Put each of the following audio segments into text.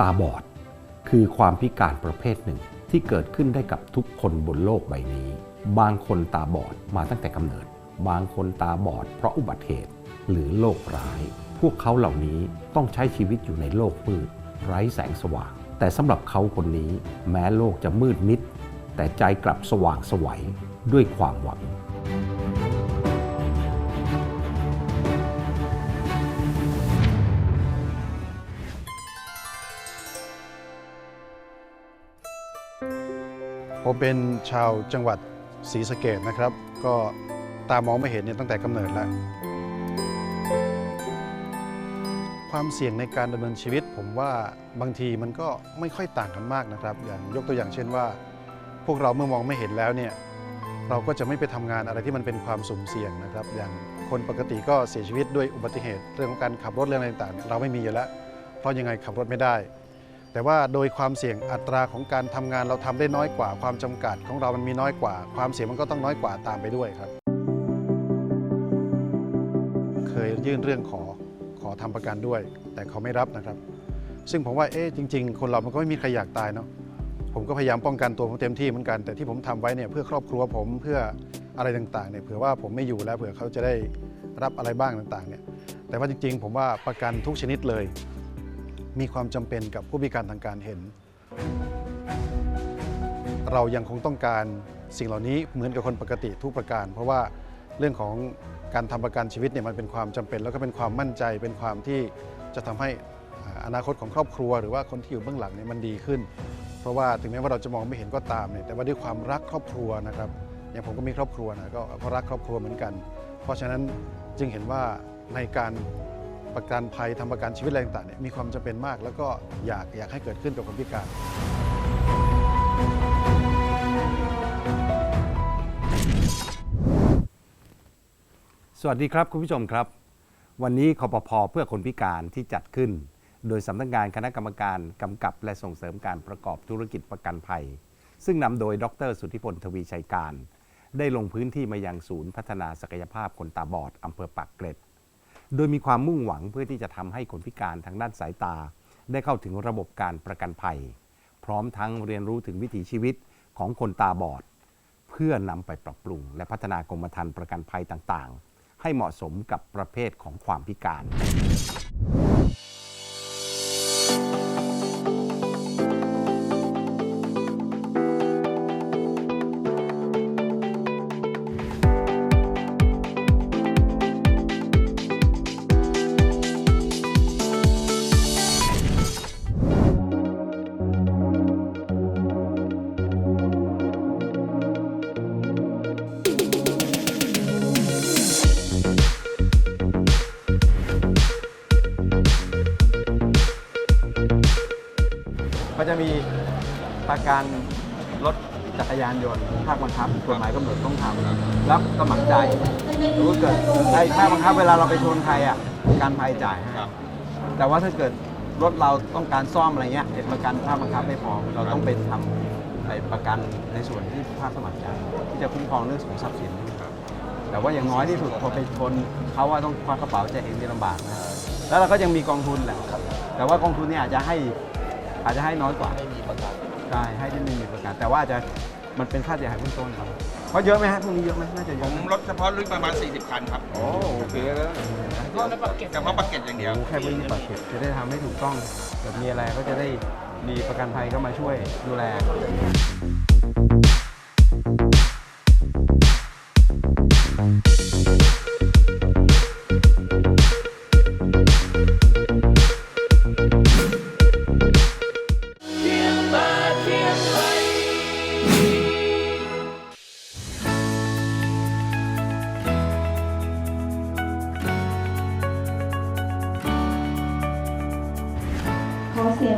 ตาบอด คือความพิการประเภทหนึ่ง ที่เกิดขึ้นได้กับทุกคนบนโลกใบนี้ บางคนตาบอดมาตั้งแต่กำเนิด บางคนตาบอดเพราะอุบัติเหตุหรือโรคร้าย พวกเขาเหล่านี้ต้องใช้ชีวิตอยู่ในโลกมืด ไร้แสงสว่าง แต่สำหรับเขาคนนี้ แม้โลกจะมืดมิด แต่ใจกลับสว่างไสวัยด้วยความหวัง ผมเป็นชาวจังหวัดศรีสะเกดนะครับ ก็ตามองไม่เห็นเนี่ยตั้งแต่กำเนิดแล้ว ความเสี่ยงในการดำเนินชีวิต ผมว่าบางทีมันก็ไม่ค่อยต่างกันมากนะครับ อย่างยกตัวอย่างเช่นว่า พวกเราเมื่อมองไม่เห็นแล้วเนี่ยเราก็จะไม่ไปทำงานอะไรที่มันเป็นความสุ่มเสี่ยงนะครับ อย่างคนปกติก็เสียชีวิตด้วยอุบัติเหตุ เรื่องของการขับรถเรื่องอะไรต่างๆเนี่ยเราไม่มีอยู่แล้ว เพราะยังไงขับรถไม่ได้ แต่ว่าโดยความเสี่ยงอัตราของการทำงานเราทำได้น้อยกว่า ความจำกัดของเรามันมีน้อยกว่า ความเสี่ยงมันก็ต้องน้อยกว่าตามไปด้วยครับ เคยยื่นเรื่องขอขอทำประกันด้วย แต่เขาไม่รับนะครับ ซึ่งผมว่าเอ๊ะจริง ๆ คนเรามันก็ไม่มีใครอยากตายเนาะผมก็พยายามป้องกันตัวผมเต็มที่เหมือนกัน แต่ที่ผมทำไว้เนี่ยเพื่อครอบครัวผมเพื่ออะไรต่างๆเนี่ยเผื่อว่าผมไม่อยู่แล้วเผื่อเขาจะได้รับอะไรบ้างต่างๆเนี่ยแต่ว่าจริงๆ ผมว่าประกันทุกชนิดเลย มีความจำเป็นกับผู้พิการทางการเห็น เรายังคงต้องการสิ่งเหล่านี้เหมือนกับคนปกติทุกประการ เพราะว่าเรื่องของการทำประกันชีวิตเนี่ยมันเป็นความจำเป็น แล้วก็เป็นความมั่นใจเป็นความที่จะทำให้อนาคตของครอบครัว หรือว่าคนที่อยู่เบื้องหลังเนี่ยมันดีขึ้น เพราะว่าถึงแม้ว่าเราจะมองไม่เห็นก็ตามเนี่ยแต่ว่าด้วยความรักครอบครัวนะครับอย่างผมก็มีครอบครัวนะก็ก็รักครอบครัวเหมือนกัน เพราะฉะนั้นจึงเห็นว่าในการ ประกันภัยทำประกันชีวิตอะไรต่างๆเนี่ยมีความจำเป็นมาก แล้วก็อยากอยากให้เกิดขึ้นกับคนพิการ สวัสดีครับคุณผู้ชมครับ วันนี้คอปพเพื่อคนพิการที่จัดขึ้น โดยสำนักงานคณะกรรมการกำกับและส่งเสริมการประกอบธุรกิจประกันภัย ซึ่งนำโดยดร สุทธิพลทวีชัยการ ได้ลงพื้นที่มายังศูนย์พัฒนาศักยภาพคนตาบอดอำเภอปากเกร็ด โดยมีความมุ่งหวังเพื่อที่จะทำให้คนพิการทางด้านสายตา ได้เข้าถึงระบบการประกันภัย พร้อมทั้งเรียนรู้ถึงวิถีชีวิตของคนตาบอด เพื่อนำไปปรับปรุง และพัฒนากรมธรรม์ประกันภัยต่างๆ ให้เหมาะสมกับประเภทของความพิการ กันรถจักรยานยนต์ภาคบังคับกฎหมายกำหนดต้องทำรับสมัครใจรู้เกิดไอ้ภาคบังคับเวลาเราไปชนใครอะการภัยจ่ายให้แต่ว่าถ้าเกิดรถเราต้องการซ่อมอะไรเงี้ยเห็นประกันภาคบังคับไม่พอเราต้องไปทำไอ้ประกันในส่วนที่ภาคสมัครใจที่จะคุ้มครองเรื่องของทรัพย์สิน แต่ว่าอย่างน้อยที่สุดพอไปชนเขาว่าต้องควักกระเป๋าแจกเองนี่ลำบากนะแล้วเราก็ยังมีกองทุนแหละแต่ว่ากองทุนเนี่ยอาจจะให้อาจจะให้น้อยกว่าไม่มีประกัน ใช่ให้ที่ไม่มีประกัน แต่ว่าอาจจะมันเป็นค่าเสียหายเบื้องต้นครับเพราะเยอะไหมฮะพวกนี้เยอะไหมน่าจะเยผอะมนะรถเฉพาะรุ่นประมาณ 40 คันครับโอ้โอเคแล้วเฉพาะปากเก็ตอย่างเดียว โอ้แค่พื้นที่ปากเก็ตจะได้ทำให้ถูกต้องเกิดมีอะไรก็จะได้มีประกันภัยก็มาช่วยดูแล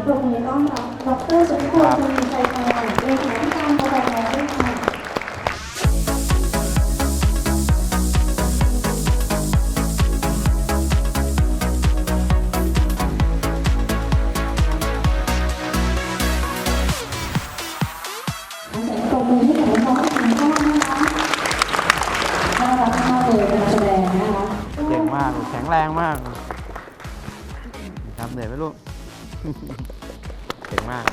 ปรบมือต้อนรับดรสุทธิพลทวีชัยพรเลขาธิการ เหนื่อยไหมลูกเก่งมาก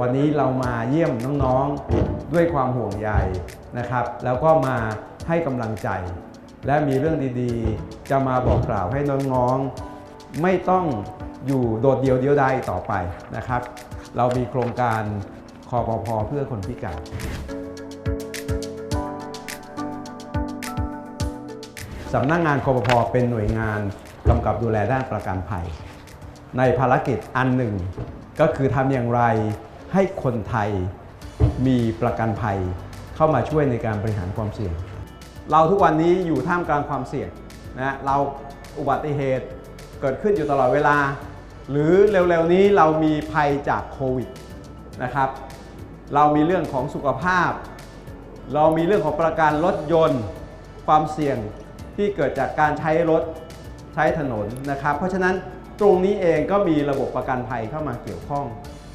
วันนี้เรามาเยี่ยมน้องๆด้วยความห่วงใยนะครับ แล้วก็มาให้กำลังใจ และมีเรื่องดีๆ จะมาบอกกล่าวให้น้องๆ ไม่ต้องอยู่โดดเดียวเดียวดายต่อไปนะครับ เรามีโครงการคอปพเพื่อคนพิการ สำนักงานคอปพเป็นหน่วยงานกำกับดูแลด้านประกันภัย ในภารกิจอันหนึ่ง ก็คือทำอย่างไรให้คนไทยมีประกันภัย เข้ามาช่วยในการบริหารความเสี่ยง เราทุกวันนี้อยู่ท่ามกลางความเสี่ยงนะเราอุบัติเหตุเกิดขึ้นอยู่ตลอดเวลา หรือเร็วๆนี้เรามีภัยจากโควิดนะครับ เรามีเรื่องของสุขภาพ เรามีเรื่องของประกันรถยนต์ ความเสี่ยง ที่เกิดจากการใช้รถใช้ถนนนะครับ เพราะฉะนั้นตรงนี้เองก็มีระบบประกันภัยเข้ามาเกี่ยวข้อง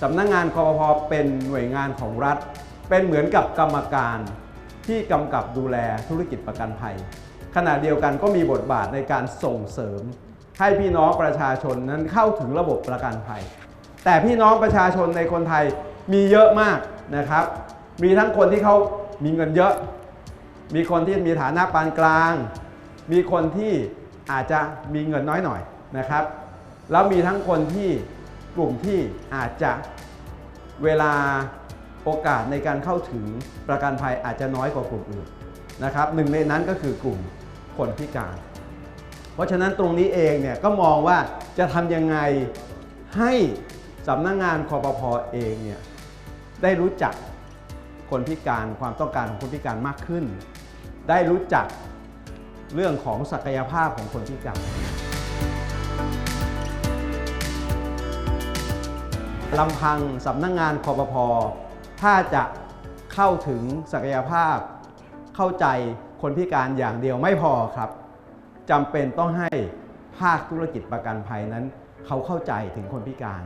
สำนักงานคอปพเป็นหน่วยงานของรัฐ เป็นเหมือนกับกรรมการที่กำกับดูแลธุรกิจประกันภัย ขณะเดียวกันก็มีบทบาทในการส่งเสริม ให้พี่น้องประชาชนนั้นเข้าถึงระบบประกันภัย แต่พี่น้องประชาชนในคนไทยมีเยอะมากนะครับ มีทั้งคนที่เขามีเงินเยอะ มีคนที่มีฐานะปานกลาง มีคนที่อาจจะมีเงินน้อยหน่อยนะครับ แล้วมีทั้งคนที่กลุ่มที่อาจจะเวลาโอกาสในการเข้าถึงประกันภัยอาจจะน้อยกว่ากลุ่มอื่นนะครับหนึ่งในนั้นก็คือกลุ่มคนพิการ เพราะฉะนั้นตรงนี้เองเนี่ยก็มองว่าจะทำยังไงให้สำนักงงานคอปพอเองเนี่ยได้รู้จักคนพิการความต้องการของคนพิการมากขึ้น ได้รู้จัก เรื่องของศักยภาพของคนพิการลำพังสำนักงงานคอปพอถ้าจะเข้าถึงศักยภาพ เข้าใจคนพิการอย่างเดียวไม่พอครับจำเป็นต้องให้ภาคธุรกิจประกันภัยนั้น เขาเข้าใจถึงคนพิการ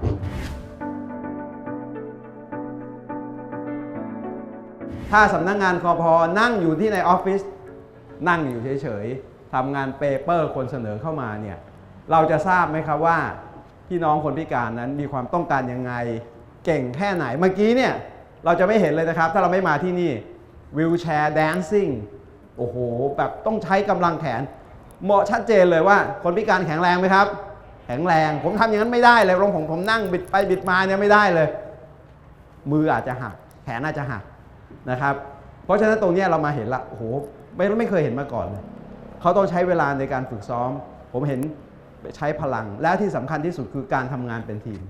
ถ้าสำนักงานคอพอนั่งอยู่ที่ในออฟฟิศ นั่งอยู่เฉยๆทำงานเปเปอร์คนเสนอเข้ามาเนี่ยเราจะทราบไหมครับว่าพี่น้องคนพิการนั้นมีความต้องการยังไง เก่งแค่ไหนเมื่อกี้เนี่ยเราจะไม่เห็นเลยนะครับ ถ้าเราไม่มาที่นี่วิวแชร์แดนซิ่งโอ้โห แบบต้องใช้กำลังแขนเหมาะชัดเจนเลยว่า คนพิการแข็งแรงไหมครับ แข็งแรง ผมทำอย่างนั้นไม่ได้เลยลองผมผมนั่งบิดไปบิดมาเนี่ยไม่ได้เลย มืออาจจะหัก แขนอาจจะหักนะครับ เพราะฉะนั้นตรงนี้เรามาเห็นละโอ้โห ไม่ไม่เคยเห็นมาก่อนเลยเขาต้องใช้เวลาในการฝึกซ้อม ผมเห็นใช้พลัง และที่สำคัญที่สุดคือการทำงานเป็นทีม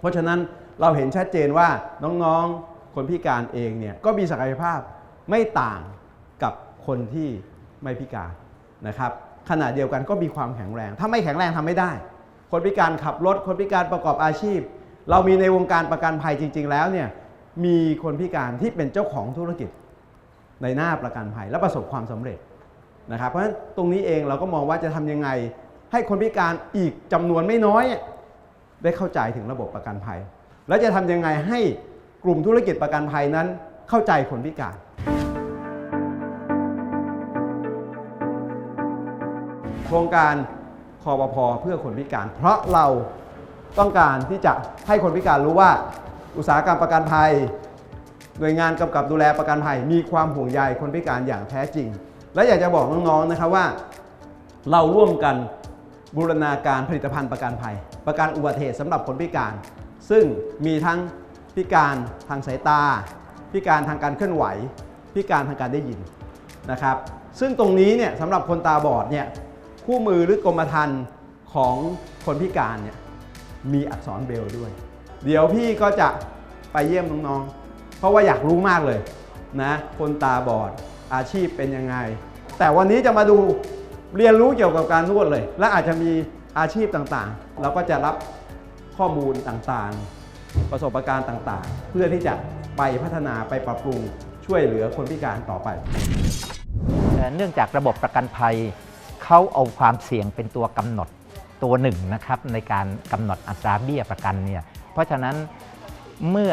เพราะฉะนั้นเราเห็นชัดเจนว่าน้องๆ คนพิการเองเนี่ยก็มีศักยภาพไม่ต่างกับคนที่ไม่พิการนะครับขณะเดียวกันก็มีความแข็งแรง ถ้าไม่แข็งแรงทำไม่ได้ คนพิการขับรถ คนพิการประกอบอาชีพ เรามีในวงการประกันภัยจริง ๆ แล้วเนี่ยมีคนพิการที่เป็นเจ้าของธุรกิจ ในหน้าประกันภัยและประสบความสำเร็จนะครับ เพราะฉะนั้นตรงนี้เองเราก็มองว่าจะทำยังไง ให้คนพิการอีกจำนวนไม่น้อย ได้เข้าใจถึงระบบประกันภัย และจะทำยังไงให้กลุ่มธุรกิจประกันภัยนั้น เข้าใจคนพิการ โครงการคอปพเพื่อคนพิการ เพราะเราต้องการที่จะให้คนพิการรู้ว่าอุตสาหกรรมประกันภัย หน่วยงานกำกับดูแลประกันภัยมีความห่วงใยคนพิการอย่างแท้จริง และอยากจะบอกน้องๆนะครับว่า เราร่วมกันบูรณาการผลิตภัณฑ์ประกันภัย ประกันอุบัติเหตุสำหรับคนพิการ ซึ่งมีทั้งพิการทางสายตา พิการทางการเคลื่อนไหว พิการทางการได้ยินนะครับซึ่งตรงนี้เนี่ยสำหรับคนตาบอดเนี่ยคู่มือหรือกรมธรรม์ของคนพิการเนี่ยมีอักษรเบรลด้วย เดี๋ยวพี่ก็จะไปเยี่ยมน้องๆ เพราะว่าอยากรู้มากเลยนะคนตาบอดอาชีพเป็นยังไง แต่วันนี้จะมาดูเรียนรู้เกี่ยวกับการนวดเลย และอาจจะมีอาชีพต่างๆ เราก็จะรับข้อมูลต่างๆ ประสบการณ์ต่างๆ เพื่อที่จะไปพัฒนาไปปรับปรุงช่วยเหลือคนพิการต่อไป เนื่องจากระบบประกันภัยเขาเอาความเสี่ยงเป็นตัวกำหนดตัวหนึ่งนะครับในการกำหนดอัตราเบี้ยประกันเนี่ยเพราะฉะนั้นเมื่อ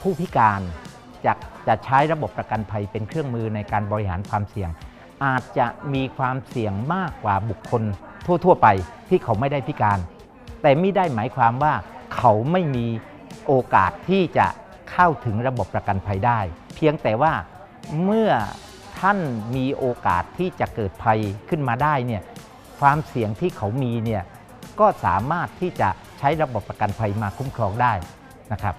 ผู้พิการจากจะใช้ระบบประกันภัยเป็นเครื่องมือในการบริหารความเสี่ยง อาจจะมีความเสี่ยงมากกว่าบุคคลทั่ว ๆ ไปที่เขาไม่ได้พิการ แต่ไม่ได้หมายความว่าเขาไม่มีโอกาสที่จะเข้าถึงระบบประกันภัยได้ เพียงแต่ว่าเมื่อท่านมีโอกาสที่จะเกิดภัยขึ้นมาได้เนี่ยความเสี่ยงที่เขามีเนี่ยก็สามารถที่จะใช้ระบบประกันภัยมาคุ้มครองได้นะครับ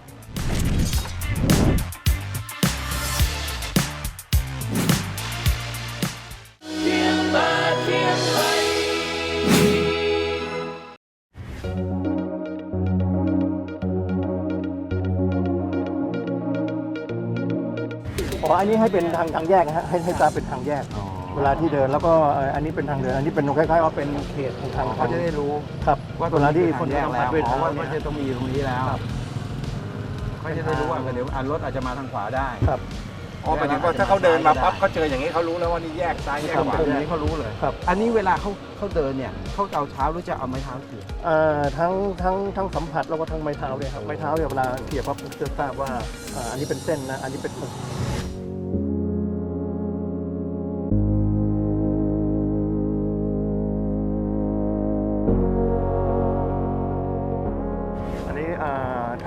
อ๋ออันนี้ให้เป็นทางทางแยกนะฮะให้ให้ตามเป็นทางแยกเวลาที่เดินแล้วก็เอ่ออันนี้เป็นทางเดิน อันนี้เป็นคล้ายๆว่าเป็นเขตของทางเขาจะได้รู้ครับว่าตเวรงลานี้ที่ที่คคนนจะแยกต้องแล้ผ่านวด้วยอ๋เท้าอว่าเนี่มันยจะต้องมีตรงนี้แล้วเขาจะได้รู้ว่าเดี๋ยวอันรถอาจจะมาทางขวาได้ ครับ อ๋อหมายถึงว่าถ้าเขาเดินมาปั๊บเขาเจออย่างนี้เขารู้แล้วว่านี่แยกซ้ายแยกขวา ตรงนี้เขารู้เลย ครับ อันนี้เวลาเขาเขาเดินเนี่ยเขาจะเอาเท้าหรือจะเอาไม้เท้าเขี่ยเอ่อทั้งทั้งทั้งสัมผัสแล้วก็ทั้งไม้เท้าเลยครับไม้เท้าเนี่ยเวลาเกี่ยวปั๊บจะทราบว่าอ่าอันนี้เป็นเส้นนะอันนี้เป็นอัน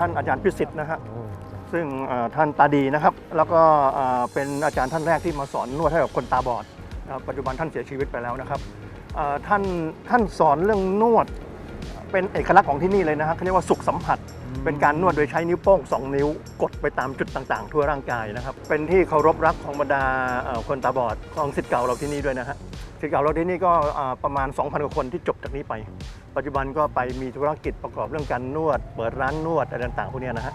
ท่านอาจารย์พิสิทธิ์นะฮะซึ่งอ่าท่านตาดีนะครับ แล้วก็อ่าเป็นอาจารย์ท่านแรกที่มาสอนนวดให้กับคนตาบอดนะครับปัจจุบันท่านเสียชีวิตไปแล้วนะครับอ่าท่านท่านสอนเรื่องนวด เป็นเอกลักษณ์ของที่นี่เลยนะฮะเขาเรียกว่าสุขสัมผัส เป็นการนวดโดยใช้นิ้วโป้งสองนิ้วกดไปตามจุดต่างๆ ทั่วร่างกายนะครับ เป็นที่เคารพรักของบรรดาเอ่อคนตาบอดของสิทธิ์เก่าเราที่นี่ด้วยนะฮะสิทธิ์เก่าเราที่นี่ก็อ่าประมาณ 2,000กว่าคนที่จบจากนี้ไป ปัจจุบันก็ไปมีธุรกิจประกอบเรื่องการนวด เปิดร้านนวดอะไรต่างๆพวกเนี้ยนะฮะ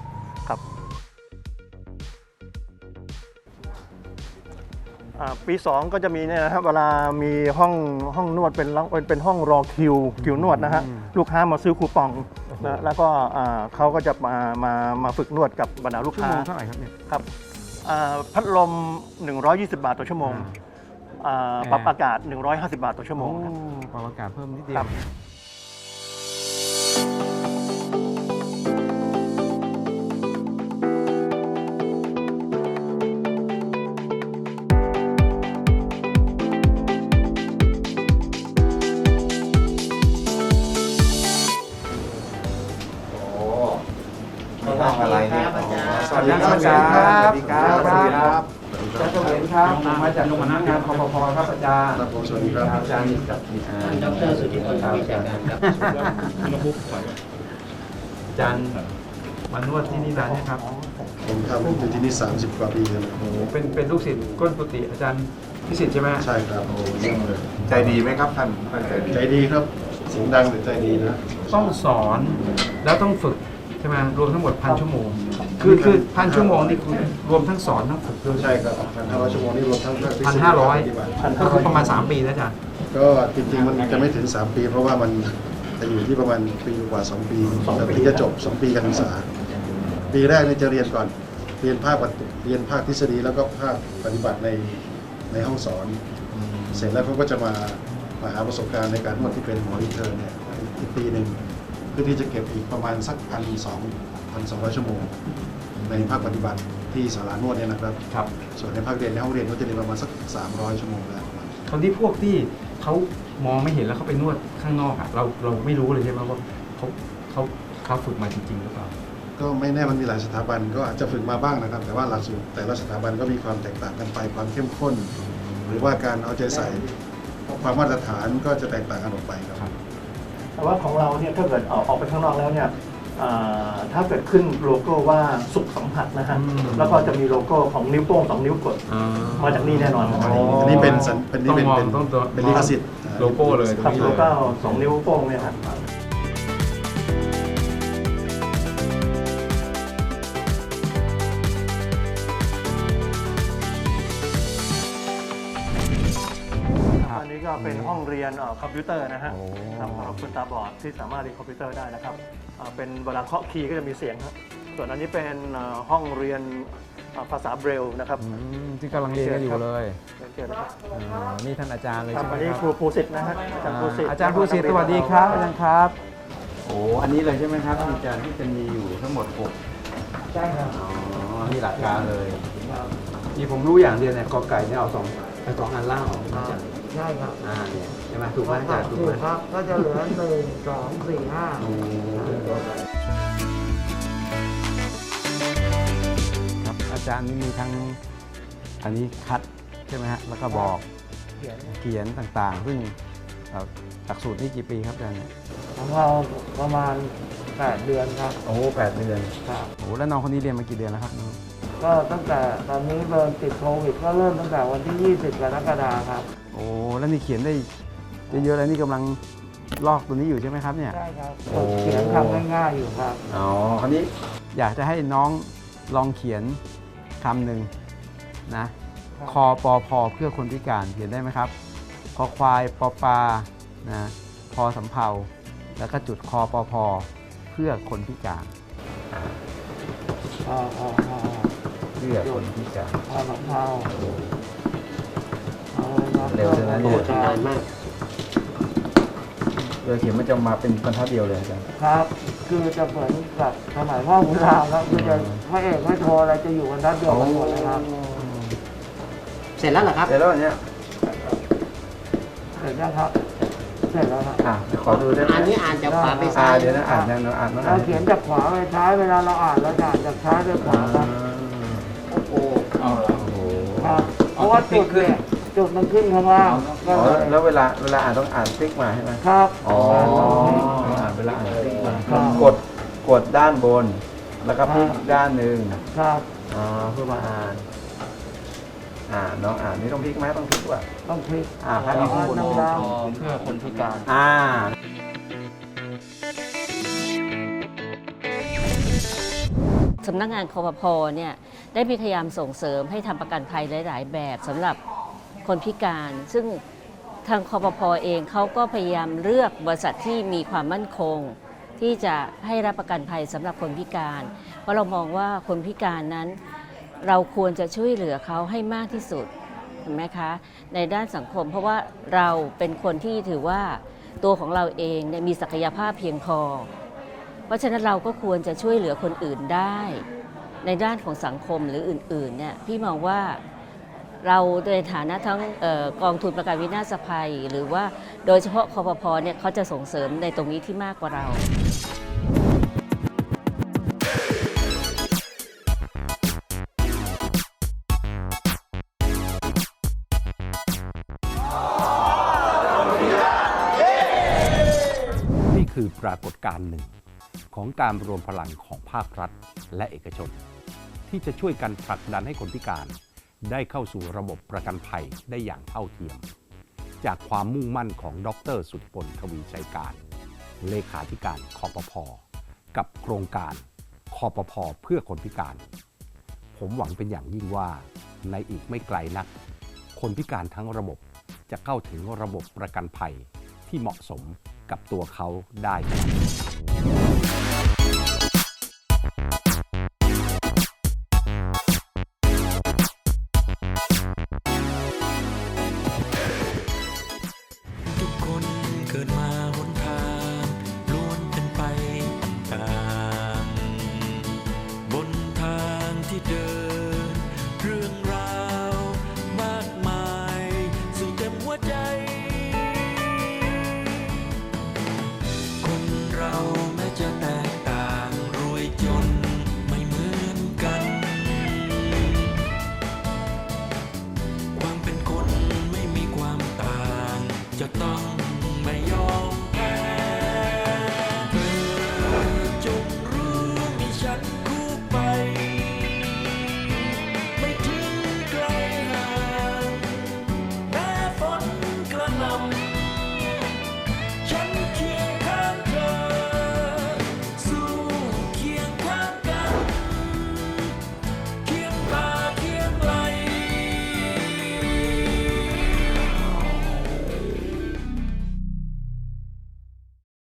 ปี 2 ก็จะมีเนี่ยนะครับเวลามีห้องห้องนวดเป็นเป็นเป็นห้องรอคิวคิวนวดนะฮะลูกค้ามาซื้อคูปองนะแล้วก็อ่าเขาก็จะมามามาฝึกนวดกับบรรดาลูกชั่วค้าโมงเท่าไหร่ครับเนี่ยครับอ่าพัดลม 120 บาทต่อชั่วโมงอ่าปรับอากาศ 150 บาทต่อชั่วโมงครับปรับอากาศเพิ่มนิดเดีคยรั วบอะไรเนี่ยสวัสดีครับอาจารย์ครับสวัสดีครับสวัสดีครับอาจารย์เฉวียนครับผมมาจากสำนักงานคอปพครับอาจารย์ครับผมสวัสดีครับอาจารย์กับดรสุธิพลวิจัยการครับอาจารย์มานวดที่นี่นานเนี่ยครับผมทำอยู่ที่นี่ 30 กว่าปีแล้วนะโอ้โหเป็นเป็นลูกศิษย์ก้นกุฏิอาจารย์พิสิทธิ์ใช่ไหมฮะใช่ครับโอ้ยิ่งเลยใจดีไหมครับท่านท่านใจดีใจดีครับเสียงดังแต่ใจดีนะต้องสอนแล้วต้องฝึก ใช่ไหมรวมทั้งหมดพันชั่วโมง คือคือพันชั่วโมงนี่คือรวมทั้งสอนทั้งฝึกด้วยใช่ครับพันห้าร้อยชั่วโมงนี่รวมทั้งภาคทฤษฎีพันห้าร้อยปฏิบัติก็คือประมาณ3ปีแล้วอาจารย์ก็จริงๆมันจะไม่ถึง3ปี เพราะว่ามันจะอยู่ที่ประมาณปีกว่า2ปีแล้วถึงจะจบ2ปีการศึกษา ปีแรกเนี่ยจะเรียนก่อน เรียนภาคปฏิเรียนภาคทฤษฎีแล้วก็ภาคปฏิบัติในในห้องสอน เสร็จแล้วเขาก็จะมามาหาประสบการณ์ในการนวดที่เป็นหมอรีเทิร์นเนี่ยอีกปีหนึ่งเพื่อที่จะเก็บอีกประมาณสักพันสองพันสองร้อยชั่วโมง ในภาคปฏิบัติที่สารานวดเนี่ยนะครับ ครับ ส่วนในภาคเรียนในห้องเรียนก็จะเรียนประมาณสักสามร้อยชั่วโมงแล้วคราวนี้พวกที่เขามองไม่เห็นแล้วเขาไปนวดข้างนอกอะเราเราไม่รู้เลยใช่ไหมว่าเขาเขาเขาฝึกมาจริงๆหรือเปล่า ก็ไม่แน่มันมีหลายสถาบันก็อาจจะฝึกมาบ้างนะครับ แต่ว่าหลักสูตรแต่ละสถาบันก็มีความแตกต่างกันไปความเข้มข้น หรือว่าการเอาใจใส่ความมาตรฐานก็จะแตกต่างกันออกไปครับ แต่ว่าของเราเนี่ยถ้าเกิดออกออกไปข้างนอกแล้วเนี่ยอ่าถ้าเกิดขึ้นโลโก้ว่าสุขสัมผัสนะฮะอืมแล้วก็จะมีโลโก้ของนิ้วโป้งสองนิ้วกดมาจากนี่แน่นอนครับอันนี้เป็นสัญเป็นนี่เป็นต้องมองเป็นต้องตัว เป็นลิขสิทธิ์ โลโก้เลยครับโลโก้สองนิ้วโป้งเนี่ยครั อันนี้ก็เป็นห้องเรียนเอ่อคอมพิวเตอร์นะฮะสำหรับคนตาบอดที่สามารถเรียนคอมพิวเตอร์ได้นะครับอ่าเป็นเวลาเคาะคีย์ก็จะมีเสียงครับส่วนอันนี้เป็นเอ่อห้องเรียนเอ่อภาษาเบรลล์นะครับที่กำลังเรียนกันอยู่เลยเรียนเชิญนะครับนี่ท่านอาจารย์เลยครับใช่ไหมอันนี้คครูรับภูสิทธิ์นะฮะอาจารย์ภูสิทธิ์อาจารย์ภูสิทธิ์สวัสดีครับอาจารย์ครับโอ้อันนี้เลยใช่ไหมครับที่อาจารย์ที่จะมีอยู่ทั้งหมดหกใช่ครับอ๋อนี่หลักการเลยครับนี่ผมรู้อย่างเดียวเนี่ยกอไก่เนี่ยเอาสองเอาสองอันล่างออกครับจาก ใช่ครับอ่าเนี่ยใช่ไหมถูกไหมอาจารย์ถูกถูไหมกครับก็จะเหลือหนึ่งสองสี่ห้าโอ้ครับอาจารย์นี่มีทั้งอันนี้คัดใช่ไหมฮะแล้วก็บอกเขียนเขียนต่างๆ ซึ่งเอ่อหลักสูตรนี่กี่ปีครับอาจารย์ของเราประมาณแปดเดือนครับโอ้แปดเดือนครับ โอ้แล้วน้องคนนี้เรียนมากี่เดือนแล้วครับ ก็ตั้งแต่ตอนนี้เริ่มติดโควิดก็เริ่มตั้งแต่วันที่ 20 กรกฎาคมครับ โอ้แล้วนี่เขียนได้เยอะๆเลยนี่กำลังลอกตัวนี้อยู่ใช่ไหมครับเนี่ย ใช่ครับโอ้เขียนทำง่ายๆอยู่ครับ อ๋อคราวนี้อยากจะให้น้องลองเขียนคำหนึ่งนะ คอปอพอเพื่อคนพิการเขียนได้ไหมครับ คอควายปอปลานะพอสำเภาแล้วก็จุดคอปอพอเพื่อคนพิการพอพอพอ เพื่อคนพิการพอสำเภาเอาเลยครับเร็วเลยนะเนี่ยนานมากเวลาเขียนมันจะมาเป็นบรรทัดเดียวเลยอาจารย์ครับ คือจะเหมือนกับสมัยพ่อขุนรามครับคือจะไม่เอกไม่โทรอะไรจะอยู่กันด้านเดียวกันหมดนะครับ เสร็จแล้วเหรอครับ เสร็จแล้วอันเนี้ยเสร็จแล้วครับเสร็จแล้วครับอะเดี๋ยวขอดูได้ไหมอันนี้อ่านจากขวาไปอ่าซ้ายเดี๋ยวนะอ่านนะอ่านนะอ่าเรานเขียนจากขวาไปซ้ายเวลาเราอ่านเราจะอ่านจากซ้ายไปขวาะว่าจุดเนี่ยจุดมันขึ้นข้างล่างก็อ๋อเลยแล้วเวลาเวลาอ่านต้องอ่านพลิกมาใช่ไหมครับอ๋ออ่านอ่านเวลาอ่านพลิกมาครับกดกดด้านบน แล้วก็พลิกอีกด้านหนึ่งครับอ๋อเพื่อมาอ่านอ่าน้องอ่านนี่ต้องพลิกไหมต้องพลิกว่ะต้องพลิกอ่าพลิกข้างบนน้ำดเพื่อคนพิการอ่า สำนักงานคอปพเนี่ยได้พยายามส่งเสริมให้ทำประกันภัยหลาย ๆ แบบสำหรับคนพิการ ซึ่งทางคอปพเองเขาก็พยายามเลือกบริษัทที่มีความมั่นคง ที่จะให้รับประกันภัยสำหรับคนพิการ เพราะเรามองว่าคนพิการนั้น เราควรจะช่วยเหลือเขาให้มากที่สุดเห็นไหมคะในด้านสังคม เพราะว่าเราเป็นคนที่ถือว่าตัวของเราเองเนี่ยมีศักยภาพเพียงพอ เพราะฉะนั้นเราก็ควรจะช่วยเหลือคนอื่นได้ ในด้านของสังคมหรืออื่นๆเนี่ยพี่มองว่าเราในฐานะทั้งออกองทุนประกันวินาศภัย หรือว่าโดยเฉพาะคอปพเนี่ยเขาจะส่งเสริมในตรงนี้ที่มากกว่าเรานี่คือปรากฏการณ์หนึ่ง ของการรวมพลังของภาครัฐและเอกชน ที่จะช่วยกันผลักดันให้คนพิการ ได้เข้าสู่ระบบประกันภัยได้อย่างเท่าเทียม จากความมุ่งมั่นของดรสุทธิพลทวีชัยการ เลขาธิการคอปพกับโครงการคอปพเพื่อคนพิการ ผมหวังเป็นอย่างยิ่งว่า ในอีกไม่ไกลนัก คนพิการทั้งระบบจะเข้าถึงระบบประกันภัยที่เหมาะสมกับตัวเขาได้